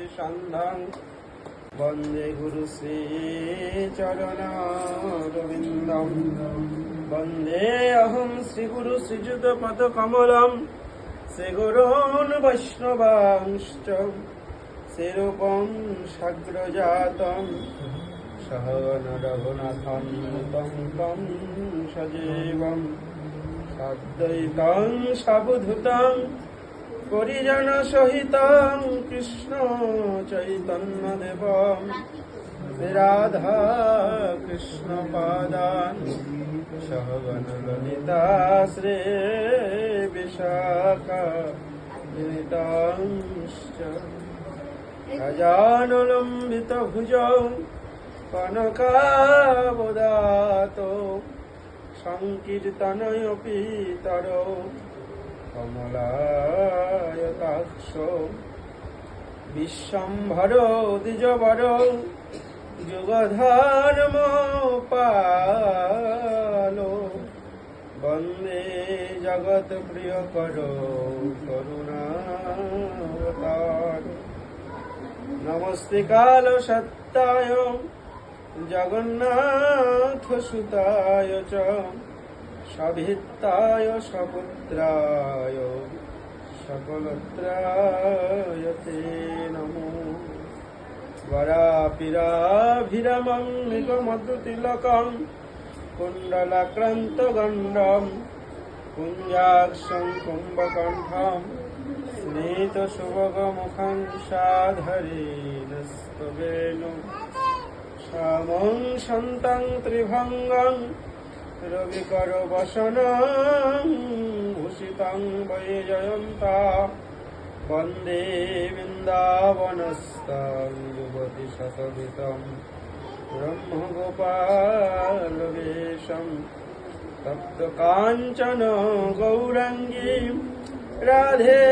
ভক্তিসন্ধান বন্দে গুরু শ্রী চরণারবিন্দম। বন্দে অহম শ্রী গুরু শ্রীযুত পদ কমলম শ্রী গুরুন বৈষ্ণবাংশ্চ। শ্রীরূপম সাগ্রজাতম। সহন রঘুনাথম তম তম সজীবম। সাদ্বৈতং সাবধূতং পরিজন সহিত কৃষ্ণ চৈতন্য দেব। রাধা কৃষ্ণ পাদান সহগণ ললিতা শ্রী বিশাখা গজানুলম্বিত ভুজ কনকাবদাত, সংকীর্তনয়পি তর। কমলায়তাক্ষ বিশ্বম্ভর, দ্বিজবর, যুগধর্ম পালো। বন্দে জগৎ প্রিয় কর করুণাবতার নমস্তে কাল সত্তায়, জগন্নাথ সুতায় চ। সভিত্তায় সপুত্রায় সকলত্রায় তে নমো वरापिराभिरमं निगमधुतिलकं कुण्डलक्रन्तगण्डं कुञ्जाक्षं कुम्भकण्ठं स्नेतसुभगमुखं साधरेण स्तवेनु श्यामं सन्तं রবি কর বসন, ভূষিতং বৈ জয়ন্তা। বন্দে বৃন্দাবনস্তাং যুবতী শতভিতম তপ্ত কাঞ্চন গৌরঙ্গী রাধে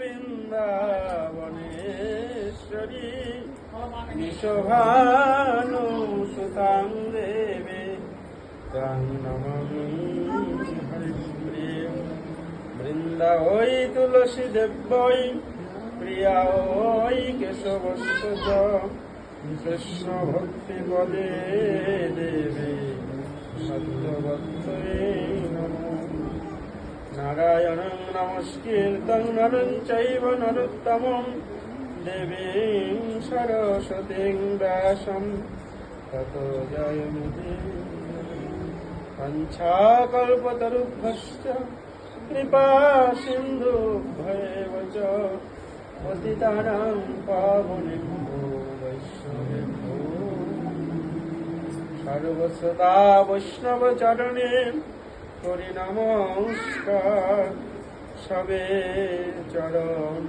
বৃন্দাবনেশ্বরী। নিশোভানুসুতাঙ্গ জাহ্নমী হরিপ্রিয় বৃন্দ ওই তুলসী দেবই প্রিয়া ওই কেশবস্তুত কৃষ্ণ ভক্তি পদে দেবী সত্যবত্তয়ে নমো নারায়ণং নমস্কীর্তং নরং চৈব নরোত্তমং দেবীং সরস্বতীং ব্যাসম তত জয়মুদী ভয়েব চ পতিতানাং পাবনেভ্যো বৈষ্ণবেভ্যো সর্বসদা বৈষ্ণব চরণে করি নমস্কার সবে চরণ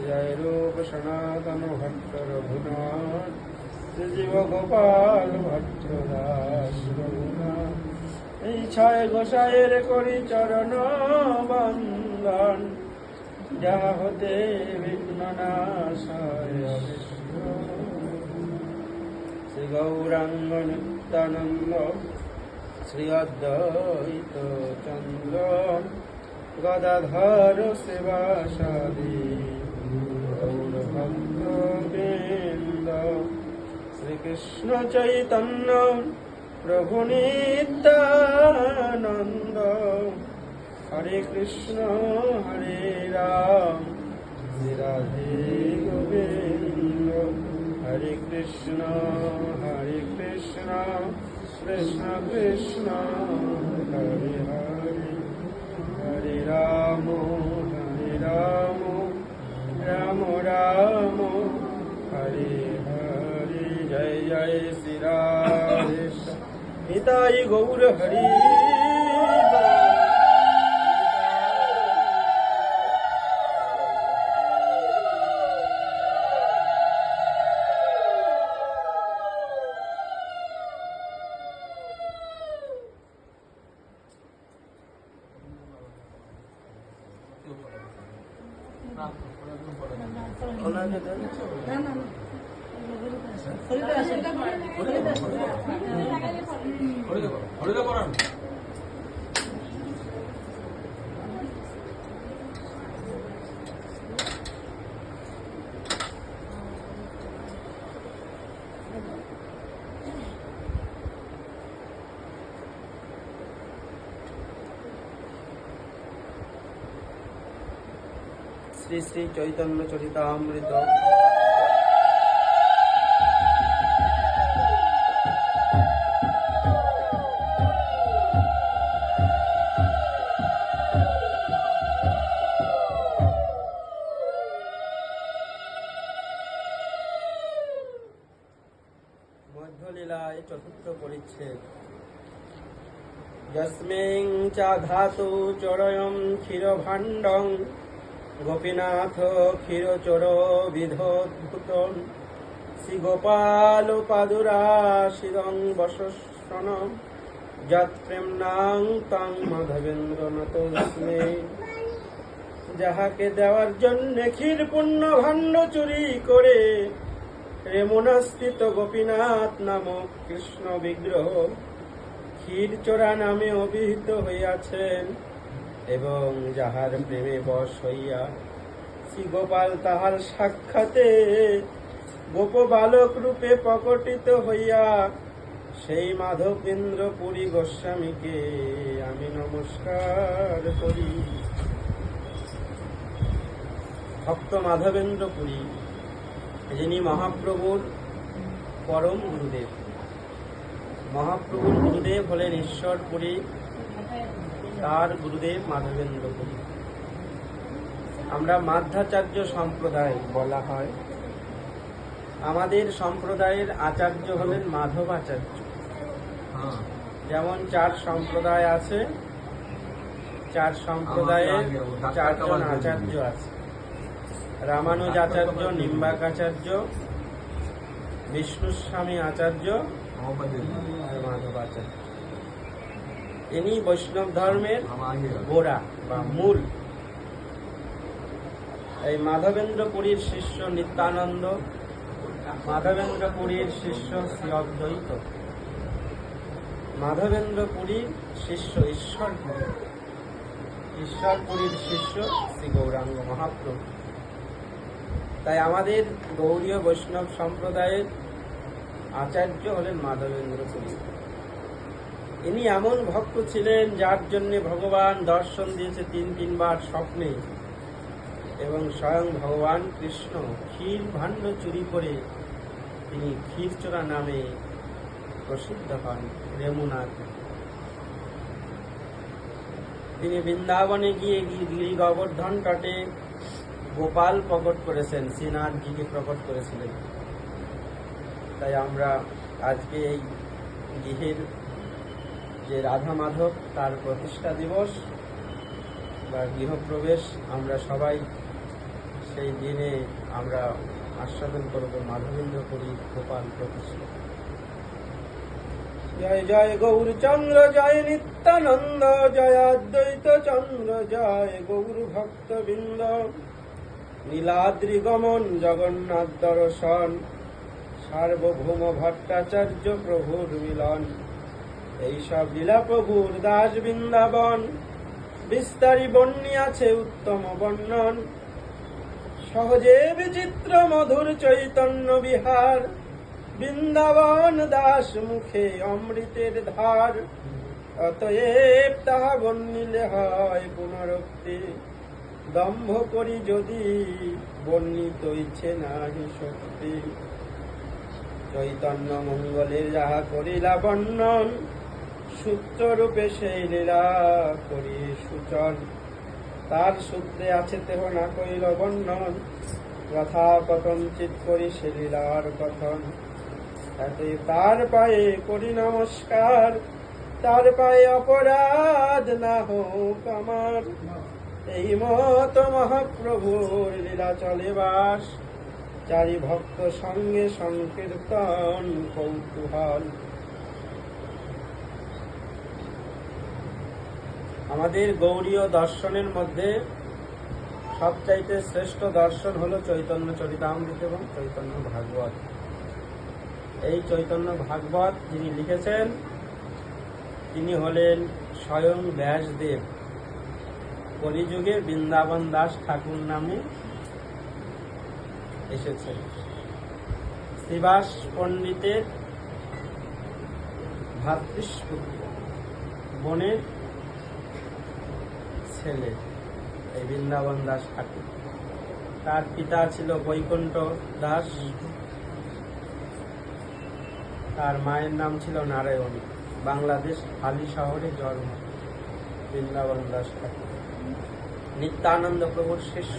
জয় রূপ সনাতন ভট্ট রঘুনাথ জীব গোপাল ভট্ট দাস এই ছয় গোসাইয়ের করি চরণ বন্দন যাহা হতে বিঘ্ন নাশায় শ্রী গৌরাঙ্গ নিত্যানন্দ, শ্রী অদ্বৈত চন্দ্র, গদাধর সেবাসাদি শ্রীকৃষ্ণ চৈতন্য প্রভু নিত্যানন্দ। হরে কৃষ্ণ, হরে রাম। রাধে গোবিন্দ। হরে কৃষ্ণ হরে কৃষ্ণ কৃষ্ণ কৃষ্ণ, হরে হরে। হরে রাম হরে রাম। নিতাই গৌর হরি শ্রী শ্রী চৈতন্য চরিতামৃত। চতুর্থ পরিচ্ছেদ। যস্মিং চাঘাতু চরয়ম ক্ষীরভাণ্ডং, গোপীনাথ ক্ষীরচোর বিধোদ্ভূত শ্রীগোপাল পাদুরাশিদং বসস্বন যৎপ্রেমনাং তং মাধবেন্দ্র নতস্মে যাহাকে দেওয়ার জন্য ক্ষীর পুণ্য ভাণ্ড চুরি করে রেমুনাস্থিত গোপীনাথ নামক কৃষ্ণ বিগ্রহ ক্ষীরচোরা নামে অভিহিত হইয়াছেন এবং যাহার প্রেমে বশ হইয়া শ্রী গোপাল তাহার সাক্ষাতে গোপ বালক রূপে প্রকটিত হইয়া সেই মাধবেন্দ্র পুরী গোস্বামীকে আমি নমস্কার করি। ভক্ত মাধবেন্দ্র পুরী। যিনি মহাপ্রভুর পরম গুরুদেব। মহাপ্রভুর গুরুদেব হলেন ঈশ্বরপুরী তার গুরুদেব মাধবেন্দ্র পুরী আমরা মাধ্যাচার্য সম্প্রদায় বলা হয়। আমাদের সম্প্রদায়ের আচার্য হলেন মাধব আচার্য যেমন চার সম্প্রদায় আছে চার সম্প্রদায়ের চারজন আচার্য আছে। রামানুজ আচার্য নিম্বাক আচার্য বিষ্ণুস্বামী আচার্য মাধব আচার্য ইনি বৈষ্ণব ধর্মের গোড়া বা মূল। এই মাধবেন্দ্র পুরীর শিষ্য নিত্যানন্দ মাধবেন্দ্র পুরীর শিষ্য শ্রী অদ্বৈত। মাধবেন্দ্র পুরীর শিষ্য ঈশ্বর পুরী ঈশ্বর পুরীর শিষ্য শ্রী গৌরাঙ্গ মহাপ্রভু। তাই আমাদের গৌরীয় বৈষ্ণব সম্প্রদায়ের আচার্য হলেন মাধবেন্দ্র পুরী ইনি এমন ভক্ত ছিলেন যার জন্য ভগবান দর্শন দিয়েছে তিন তিনবার স্বপ্নে এবং স্বয়ং ভগবান কৃষ্ণ ক্ষীর ভাণ্ড চুরি করে তিনি ক্ষীরচোরা নামে প্রসিদ্ধ হন রেমুনাথ তিনি বৃন্দাবনে গিয়ে গি- গিরি গোবর্ধন তটে গোপাল প্রকট করেছেন শ্রীনাথজিকে প্রকট করেছিলেন। তাই আমরা আজকে এই গৃহের যে রাধা মাধব, তার প্রতিষ্ঠা দিবস বা গৃহপ্রবেশ, আমরা সবাই সেই দিনে আমরা আস্বাদন করব মাধবেন্দ্র করি গোপাল প্রতিষ্ঠা। জয় জয় গৌরচন্দ্র, জয় নিত্যানন্দ, জয় অদ্বৈত চন্দ্র জয় গৌর ভক্তবৃন্দ নীলাদ্রি গমন জগন্নাথ দর্শন, সার্বভৌম ভট্টাচার্য প্রভুর মিলন। এইসব লীলা প্রভুর দাস বৃন্দাবন, বিস্তারী বন্যী আছে উত্তম বর্ণন। সহজে বিচিত্র মধুর চৈতন্য বিহার, বৃন্দাবন দাস মুখে অমৃতের ধার। অতএব তাহা বর্ণিলে হয় পুনরক্তি। দম্ভ করি যদি, বর্ণিত ইচ্ছে নাহি শক্তি। চৈতন্য মঙ্গলের যাহা করিলা বর্ণন, সূত্ররূপে সেই লীলা করি সূচন। তার সূত্রে আছে তেহ না কইল বর্ণন চিত করি সে লীলার কথন। তাতে তার পায়ে করি নমস্কার, তার পায়ে অপরাধ না হোক আমার। এই মত মহাপ্রভুর লীলা চলে বাস। চারি ভক্ত সঙ্গে সংকীর্তন কৌতূহল। আমাদের গৌরীয় দর্শনের মধ্যে সবচাইতে শ্রেষ্ঠ দর্শন হলো চৈতন্য চরিতামৃত এবং চৈতন্য ভাগবত। এই চৈতন্য ভাগবত যিনি লিখেছেন, তিনি হলেন স্বয়ং ব্যাসদেব। কলিযুগে বৃন্দাবন দাস ঠাকুর নামে এসেছেন শ্রীবাস পণ্ডিতের ভাতৃষ্পুত্র বোনের ছেলে, এই বৃন্দাবন দাস ঠাকুর। তার পিতা ছিল বৈকুণ্ঠ দাস। তার মায়ের নাম ছিল নারায়ণ। বাংলাদেশ, হালি শহরে জন্ম। বৃন্দাবন দাস ঠাকুর। নিত্যানন্দ প্রভুর শিষ্য।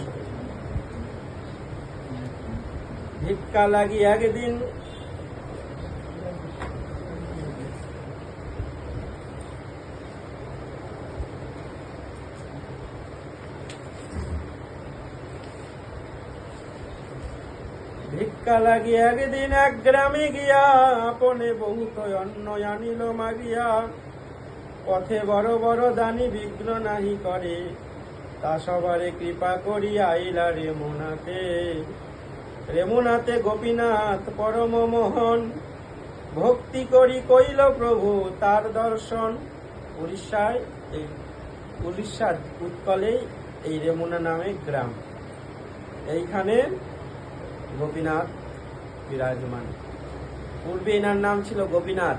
ভিক্ষা লাগি একদিন। ভিক্ষা লাগি একদিন এক গ্রামে গিয়া আপনে বহুত অন্ন আনিল মাগিয়া। পথে বড় বড় দানি বিঘ্ন নাহি করে। তা সবারে কৃপা করি আইলা রেমুনাতে রেমুনাতে গোপীনাথ পরম মোহন, ভক্তি করি কইল প্রভু তার দর্শন। উড়িষ্যায় এই উড়িষ্যার উৎকলেই এই রেমুনা নামে গ্রাম। এইখানে গোপীনাথ বিরাজমান। পূর্বে এনার নাম ছিল গোপীনাথ,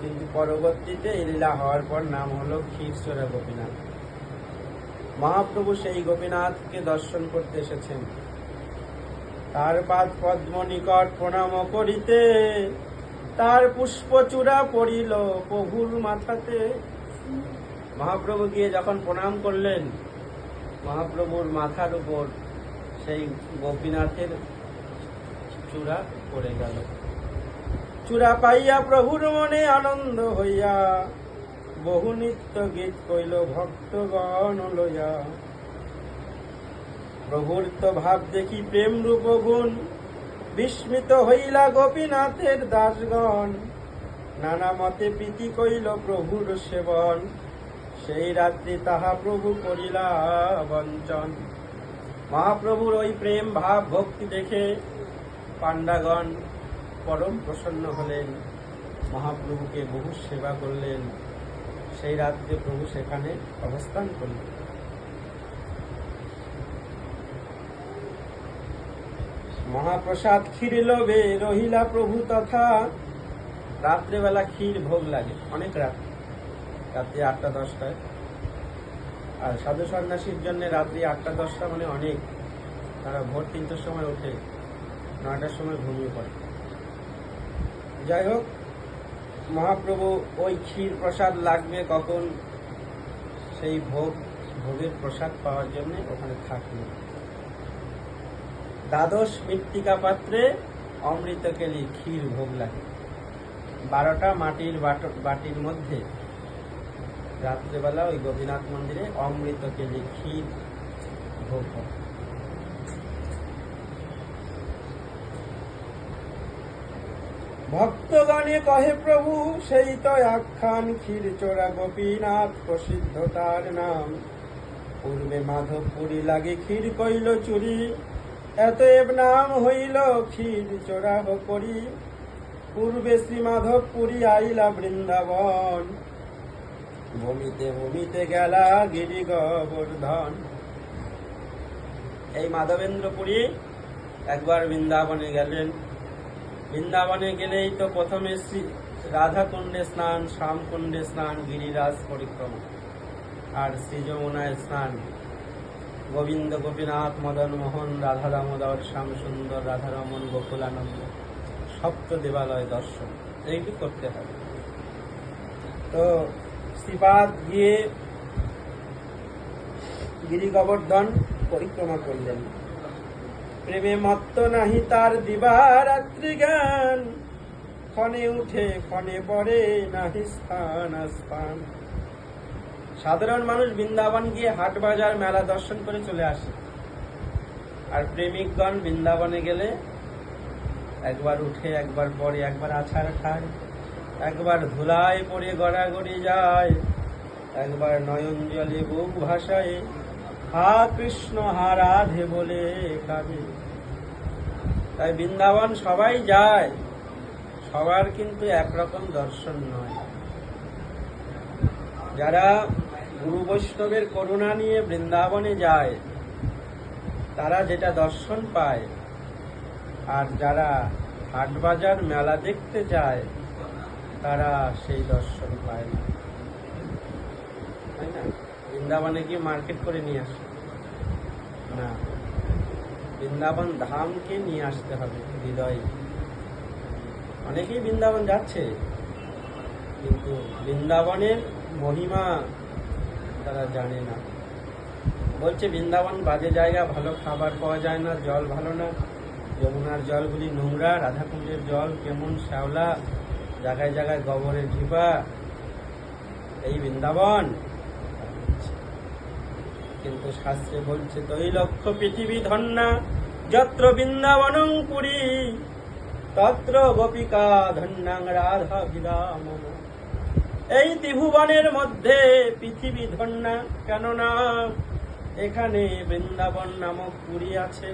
কিন্তু পরবর্তীতে এই লীলা হওয়ার পর নাম হলো ক্ষীরচোরা গোপীনাথ। মহাপ্রভু সেই গোপীনাথকে দর্শন করতে এসেছেন। তার পাদ পদ্ম নিকট প্রণাম করিতে, তার পুষ্পচূড়া পড়িল প্রভুর মাথাতে। মহাপ্রভু গিয়ে যখন প্রণাম করলেন, মহাপ্রভুর মাথার উপর সেই গোপীনাথের চূড়া পড়ে গেল। চূড়া পাইয়া প্রভুর মনে আনন্দ হইয়া বহু নিত্য গীত কইল, ভক্তগণ লইয়া। প্রভুর তো ভাব দেখি প্রেম রূপ গুণ, বিস্মিত হইলা গোপীনাথের দাসগণ। নানা মতে প্রীতি কইল প্রভুর সেবন, সেই রাত্রি তাহা প্রভু করিলা বঞ্চন। মহাপ্রভুর ওই প্রেম ভাব ভক্তি দেখে পাণ্ডাগণ পরম প্রসন্ন হলেন। মহাপ্রভুকে বহু সেবা করলেন। সেই রাত্রে প্রভু সেখানে অবস্থান করলেন। মহাপ্রসাদ ক্ষীর লোভে রহিলা প্রভু তথা। রাত্রেবেলা ক্ষীর ভোগ লাগে, অনেক রাত রাত্রি আটটা দশটায় আর সাধু সন্ন্যাসীর জন্য রাত্রি আটটা, দশটা মানে অনেক। তারা ভোর তিনটের সময় ওঠে, নয়টার সময় ঘুমিয়ে পড়ে। যাই হোক মহাপ্রভু ওই ক্ষীর প্রসাদ লাগবে কখন? সেই ভোগ, ভোগের প্রসাদ পাওয়ার জন্য ওখানে থাকল দ্বাদশ মৃত্তিকা পাত্রে অমৃত কেলি ক্ষীর ভোগ লাগে। বারোটা মাটির বাট- বাটির মধ্যে রাত্রেবেলা ওই গোপীনাথ মন্দিরে অমৃত কেলি ক্ষীর ভোগ হয়। ভক্তগণে কহে প্রভু, সেই তো আখ্যান ক্ষীর চোরা গোপীনাথ প্রসিদ্ধ তার নাম। পূর্বে মাধবপুরী লাগে ক্ষীর কইল চুরি, এতএব নাম হইল ক্ষীর চোরা করি পূর্বে শ্রী মাধবপুরী আইলা বৃন্দাবন। ভূমিতে ভূমিতে গেলা গিরি গোবর্ধন। এই মাধবেন্দ্রপুরী একবার বৃন্দাবনে গেলেন। বৃন্দাবনে গেলেই তো প্রথমে শ্রী রাধাকুণ্ডে স্নান, শ্যামকুণ্ডে স্নান, গিরিরাজ পরিক্রমা। আর শ্রী যমুনায় স্নান। গোবিন্দ, গোপীনাথ, মদন মোহন রাধা দামোদর শ্যাম সুন্দর রাধারমন, গোকুলানন্দ, সপ্ত দেবালয় দর্শন। এইটি করতে হবে। তো শ্রীপাদ গিয়ে গিরি গোবর্ধন পরিক্রমা করলেন। প্রেমে মত্ত নাহি তার দিবারাত্রি জ্ঞান ক্ষণে উঠে, ক্ষণে পরে নাহি স্থান স্থান। সাধারণ মানুষ বৃন্দাবন গিয়ে হাট বাজার মেলা দর্শন করে চলে আসে। আর প্রেমিকগণ বৃন্দাবনে গেলে একবার উঠে, একবার পরে একবার আছাড় খায়। একবার ধুলায় পরে গড়াগড়ি যায়। একবার নয়ন জলে বুক ভাসায়। হা কৃষ্ণ, হা রাধে বলে কাঁদে তাই বৃন্দাবন সবাই যায়, সবার কিন্তু একরকম দর্শন নয়। যারা গুরু বৈষ্ণবের করুণা নিয়ে বৃন্দাবনে যায়, তারা যেটা দর্শন পায়। আর যারা হাটবাজার মেলা দেখতে যায়, তারা সেই দর্শন পায় না। তাই না? বৃন্দাবনে গিয়ে মার্কেট করে নিয়ে আসে। না, বৃন্দাবন ধামকে নিয়ে আসতে হবে হৃদয়ে। অনেকেই বৃন্দাবন যাচ্ছে, কিন্তু বৃন্দাবনের মহিমা তারা জানে না। বলছে, বৃন্দাবন বাজে জায়গা, ভালো খাবার পাওয়া যায় না, জল ভালো না। যমুনার জলগুলি নোংরা, রাধাকুণ্ডের জল কেমন শ্যাওলা, জায়গায় জায়গায় গোবরের ঢিপা। এই বৃন্দাবন কিন্তু শাস্ত্রে বলছে তৈ লক্ষ পৃথিবী ধন্যা, যত্র বৃন্দাবনং পুরী, তত্র গোপিকা ধন্যাং রাধা বিরাম এই ত্রিভুবনের মধ্যে পৃথিবী ধন্যা কেননা এখানে বৃন্দাবন নামক পুরী আছে।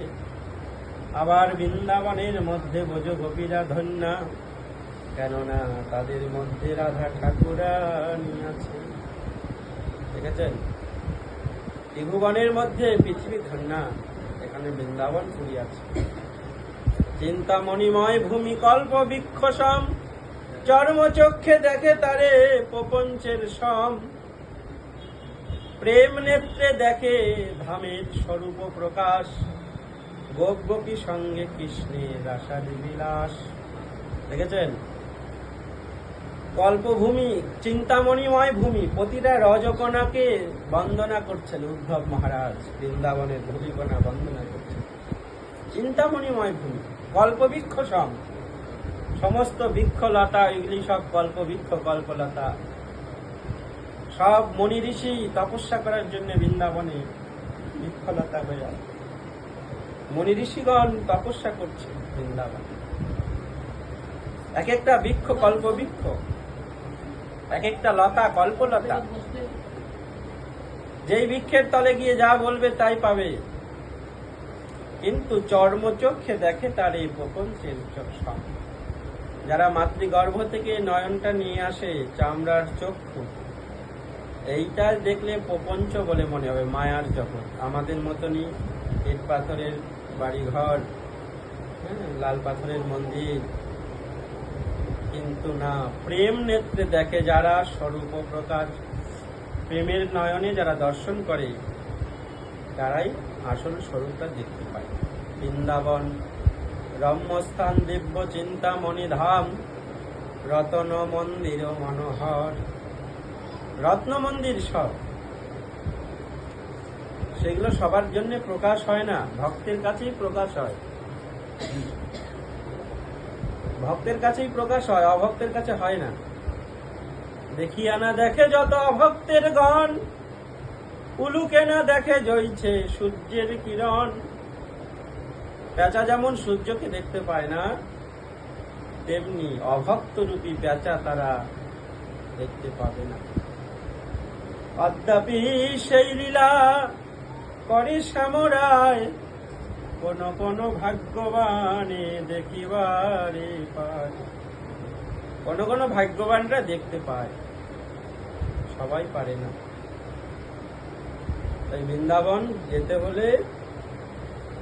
আবার বৃন্দাবনের মধ্যে বোঝ গোপীরা ধন্যা, কেননা তাদের মধ্যে রাধা ঠাকুরানি আছে। দেখেছেন? ত্রিভুবনের মধ্যে পৃথিবী ধন্যা এখানে বৃন্দাবন আছে চিন্তামণিময় ভূমি কল্প বৃক্ষসম, চর্মচক্ষে দেখে তারে প্রপঞ্চের সম। প্রেম নেত্রে দেখে ধামের স্বরূপ প্রকাশ গোপ গোপী সঙ্গে কৃষ্ণের আশারি বিলাস। দেখেছেন? কল্পভূমি, চিন্তামণিময় ভূমি, প্রতিটা রজকণাকে বন্দনা করছেন উদ্ধব মহারাজ, বৃন্দাবনের ধূলিকণা বন্দনা করছেন। চিন্তামণিময় ভূমি, কল্পবৃক্ষ সম, সমস্ত বৃক্ষলতা এগুলি সব কল্পবৃক্ষ, কল্পলতা। সব মনি ঋষি তপস্যা করার জন্য বৃন্দাবনে বৃক্ষলতা হয়ে আছে মনি ঋষিগণ তপস্যা করছে বৃন্দাবনে। এক একটা বৃক্ষ কল্পবৃক্ষ। এক একটা লতা কল্পলতা। যেই বৃক্ষের তলে গিয়ে যা বলবে তাই পাবে। কিন্তু চর্মচক্ষে দেখে তার এই প্রপঞ্চের সব। যারা মাতৃগর্ভ থেকে নয়নটা নিয়ে আসে চামড়ার চক্ষু এইটা দেখলে প্রপঞ্চ বলে মনে হবে মায়ার জগৎ। আমাদের মতনই ইট পাথরের বাড়িঘর হ্যাঁ, লাল পাথরের মন্দির কিন্তু না, প্রেম নেত্রে দেখে যারা স্বরূপ প্রকাশ। প্রেমের নয়নে যারা দর্শন করে, তারাই আসল স্বরূপটা দেখতে পায়। বৃন্দাবন, রম্যস্থান, দিব্য চিন্তামণি ধাম রতন মন্দির মনোহর। রত্ন মন্দির সব। সেগুলো সবার জন্য প্রকাশ হয় না, ভক্তের কাছেই প্রকাশ হয়। ভক্তের কাছেই প্রকাশ হয়, অভক্তের কাছে হয় না। দেখিয়া না দেখে যত অভক্তের গণ, উলুকে না দেখে জইছে সূর্যের কিরণ। পেঁচা যেমন সূর্যকে দেখতে পায় না, তেমনি অভক্ত রূপী পেঁচা তারা দেখতে পাবে না। অদ্যাপি সেই লীলা করে সামরায় কোন কোন ভাগ্যবানে দেখিবারে পায়। কোন কোন ভাগ্যবানরা দেখতে পায়। সবাই পারে না। তাই বৃন্দাবন যেতে হলে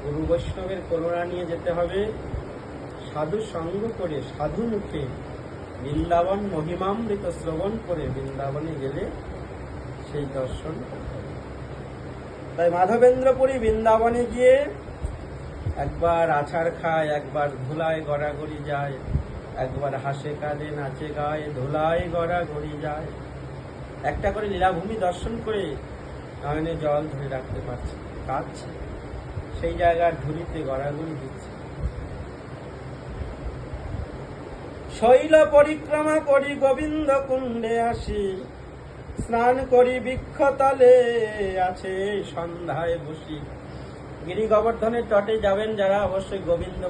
গুরু বৈষ্ণবের করুণা নিয়ে যেতে হবে। সাধু সঙ্গ করে, সাধু মুখে বৃন্দাবন মহিমামৃত শ্রবণ করে বৃন্দাবনে গেলে সেই দর্শন তাই মাধবেন্দ্রপুরী বৃন্দাবনে গিয়ে একবার আছাড় খায়, একবার ধুলায় গড়াগড়ি যায়, একবার হাসে কাঁদে, নাচে গায়, ধুলায় গড়াগড়ি যায়। একটা করে লীলাভূমি দর্শন করে নয়নে জল ধরে রাখতে পারছে, কাঁদছে। সেই জায়গার ধুলিতে গড়াগড়ি দিচ্ছে। শৈল পরিক্রমা করি গোবিন্দ কুণ্ডে আসি, স্নান করি বৃক্ষতলে আছে সন্ধ্যায় বসি। গিরি গোবর্ধনের তটে যাবেন যারা অবশ্যই গোবিন্দ